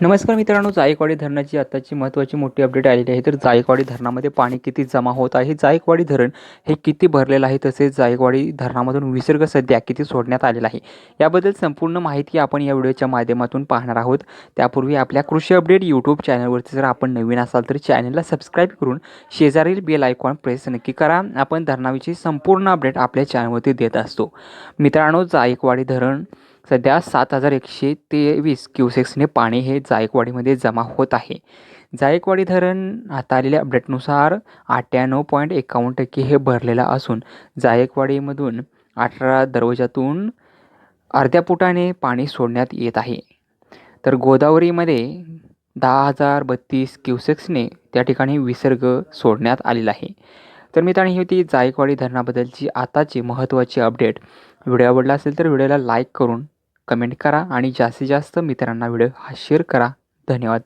नमस्कार मित्रांनो जायकवाडी धरणाची आताची महत्त्वाची मोठी अपडेट आलेली आहे. तर जायकवाडी धरणामध्ये पाणी किती जमा होत आहे? जायकवाडी धरण हे किती भरलेलं आहे? तसेच जायकवाडी धरणामधून विसर्ग सध्या किती सोडण्यात आलेला आहे? याबद्दल संपूर्ण माहिती आपण या व्हिडिओच्या माध्यमातून पाहणार आहोत. त्यापूर्वी आपल्या कृषी अपडेट यूट्यूब चॅनलवरती जर आपण नवीन असाल तर चॅनलला सबस्क्राईब करून शेजारील बेल आयकॉन प्रेस नक्की करा. आपण धरणाविषयी संपूर्ण अपडेट आपल्या चॅनलवरती देत असतो. मित्रांनो जायकवाडी धरण सध्या सात हजार एकशे तेवीस क्युसेक्सने पाणी हे जायकवाडीमध्ये जमा होत आहे. जायकवाडी धरण आता आलेल्या अपडेटनुसार अठ्ठ्याण्णव पॉईंट एकावन्न टक्के हे भरलेलं असून जायकवाडीमधून अठरा दरवाजातून अर्ध्या फुटाने पाणी सोडण्यात येत आहे. तर गोदावरीमध्ये दहा हजार बत्तीस क्युसेक्सने त्या ठिकाणी विसर्ग सोडण्यात आलेला आहे. तर मित्रांनो ही होती जायकवाडी धरणाबद्दलची आताची महत्त्वाची अपडेट. व्हिडिओ आवडला असेल तर व्हिडिओला लाईक करून कमेंट करा आणि जास्तीत जास्त मित्रांना व्हिडिओ हा शेअर करा. धन्यवाद.